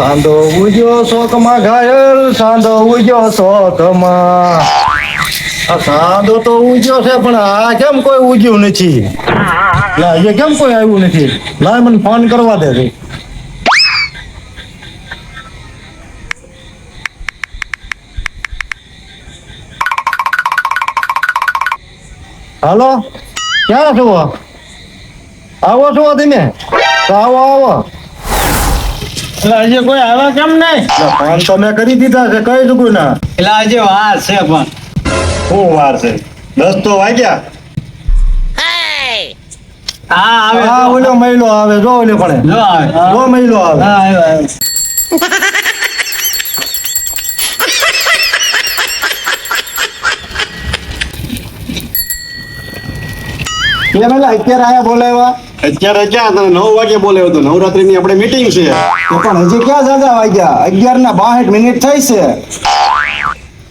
સાંધો ઉજ્યો શોકમાં ઘાયલ, સાંધો ઉજ્યો શોકમાં. સાંધો તો ઉજ્યો છે, પણ આ કેમ કોઈ ઉજ્યું નથી? એ કેમ કોઈ આવ્યું નથી? લાય મને ફોન કરવા દે છે હાલો? ક્યાં છો? આવો છો તમે આવો આવો. હજી કોઈ આવ્યા કેમ નહીં? ફોન તો મેં કરી દીધા છે કઈ ચૂક્યું ના? એટલે હજી વાર છે પણ. શું વાર છે? દસ તો વાગ્યા. હા આવે. હા ઓલો મહિલો આવે જો ઓલે પણ જો આવે. જો મહિલો આવે. હા આવ્યો કેમ એટલે અત્યારે આયા બોલાવ્યા? અત્યારે ક્યાં તમે નવ વાગે બોલે તો નવરાત્રી ની આપણે મીટિંગ છે. તો પણ હજી ક્યાં જાજા વાગ્યા? અગિયાર ના બાસઠ મિનિટ થઈ છે.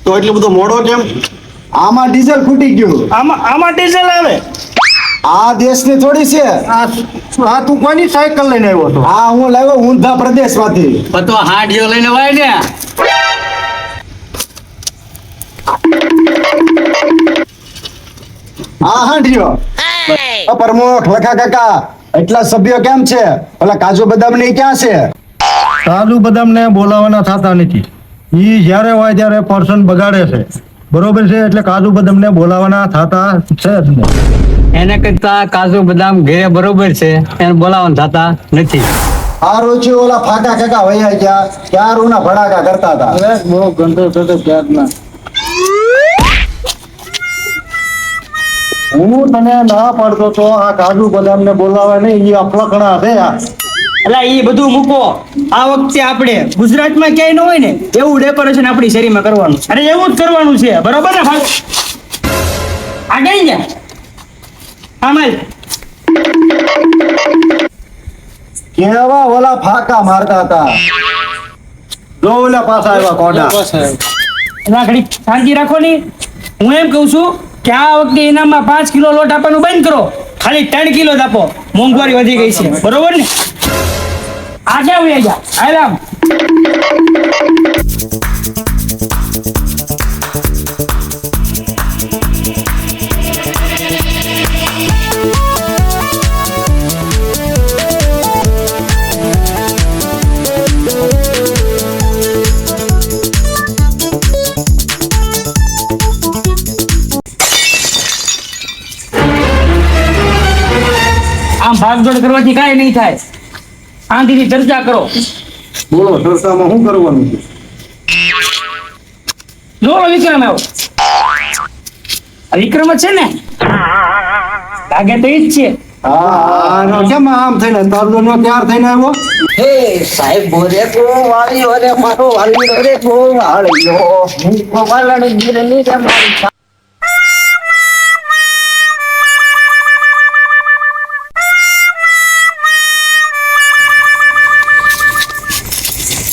તો એટલું બધું મોડો કેમ? આમાં ડીઝલ ખૂટી ગયું. આમાં આમાં ડીઝલ આવે? આ દેશની થોડી છે. આ તું કોની સાયકલ લઈને આવ્યો હતો? આ હું લાવ્યો ઊંધા પ્રદેશમાંથી. માંથી તો હાડીઓ જો લઈને વાય ને હા હાંડ્યો અ પ્રમુખ લખા કાકા એટલા સભ્યો કેમ છે? ઓલા કાજુ બદામ ને ક્યાં છે? કાજુ બદામ ને બોલાવાના થતા નથી. ઈ જ્યારે હોય ત્યારે પર્સન બગાડે છે. બરોબર છે? એટલે કાજુ બદામ ને બોલાવાના થતા છે જ નહીં. એને કરતા કાજુ બદામ ઘેરે બરોબર છે એને બોલાવાના થતા નથી. આ રોચી ઓલા ફાકા કાકા વૈયા ગયા ક્યાં રૂના ભડાકા કરતા હતા? બહુ ગંદો થતો ક્યારના? હું તને ના પાડતો તો આ કાજુ બદામ ને બોલાવે નહીં એ અફલકણા છે આ. એટલે એ બધું મૂકો. આ વખતે આપણે ગુજરાતમાં ક્યાંય ન હોય ને એવું ડેકોરેશન આપણી શેરીમાં કરવાનું. અરે એવું જ કરવાનું છે. બરોબર ને ભાઈ? આ કઈ ને આમાં કેવા ઓલા ફાકા મારતા હતા? જો ઓલા પાછા આવ્યા કોડા. રાખડી શાંતિ રાખો ની. હું એમ કહું છું કે આ વખતે ઇનામમાં પાંચ કિલો લોટ આપવાનું બંધ કરો. ખાલી ત્રણ કિલો જ આપો. મોંઘવારી વધી ગઈ છે. બરોબર ને? આ આવી ગયા આરામ આમ ભાગદોડ કરવાથી કાંઈ નહીં થાય. આંધીની ચર્ચા કરો. બોલો ચર્ચામાં શું કરવાનું છે? જોડો વિક્રમ આવ્યો વિક્રમ છે ને? લાગે તો ઈ જ છે. કેમ આમ થઈને? તરલો નો તૈયાર થઈને આવ્યો? હે સાહેબ બોરે કો વાળી ઓરે મારો વાળી ઓરે કો વાળ્યો હું વાળણ ગીરની રે મારી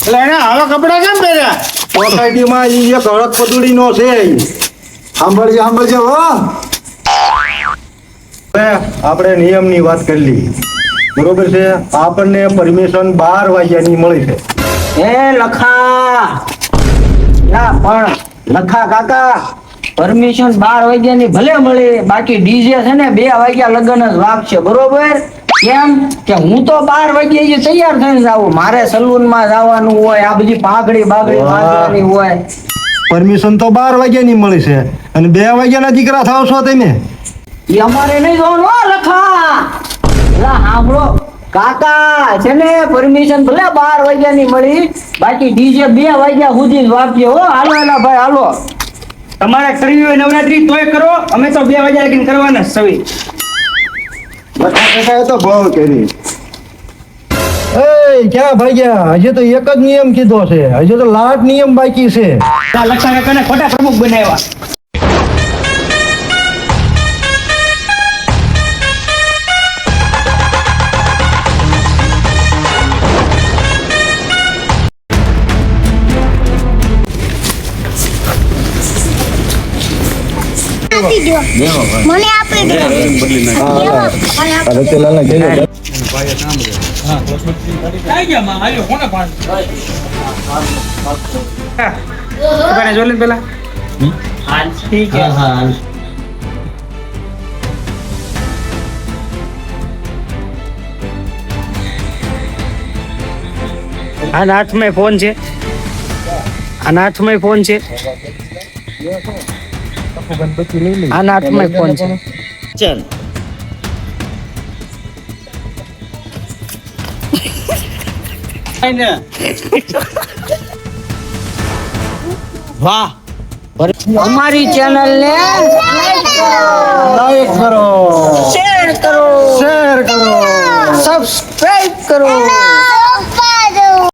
એટલે એને આવા કપડા કેમ પહેર્યા? સોસાયટીમાં ઈ એક ગળક પદુડી નો છે. સાંભળજે સાંભળજે હો. આપણે નિયમની વાત કરી બરોબર છે? આપણને પરમિશન બાર વાગ્યાની મળી છે. એ લખા. ના પણ લખા કાકા પરમિશન બાર વાગ્યાની ભલે મળે બાકી ડીજે છે ને બે વાગ્યા લગન જ વાગશે બરોબર? કેમ? કે હું તો બાર વાગે તૈયાર થઈને જાઉં. મારે સલૂનમાં જવાનું હોય આ બધી પાઘડી બાઘડી. બાંધવાની હોય. પરમિશન તો બાર વાગ્યાની મળી છે. અને બે વાગ્યાના દીકરા થાવ છો તમે? એ અમારે નહીં જોવાનું લખા. લા સાંભળો. કાકા છે ને પરમિશન ભલે બાર વાગ્યા ની મળી બાકી ડીજે બે વાગ્યા સુધી જ વાપીએ હો. હાલો એના ભાઈ હાલો. તમારે કરવી હોય નવરાત્રી તોય કરો. અમે તો બે વાગ્યા લગીને કરવાના જ સવી કાકાએ તો બહુ કરી હજી તો એક જ નિયમ કીધો છે. હજી તો લાટ નિયમ બાકી છે. લક્ષા કાકાને પ્રમુખ બનાવ્યા? આપી દો મને આપી દો કહેજો. લે પેલા હાલ ઠીક હે આના હાથમાં ફોન છે. આના હાથમાં ફોન છે. આના હાથમાં ફોન છે. ચાલ. વાહ. અમારી ચેનલ ને લાઈક કરો. શેર કરો. શેર કરો. સબસ્ક્રાઇબ કરો.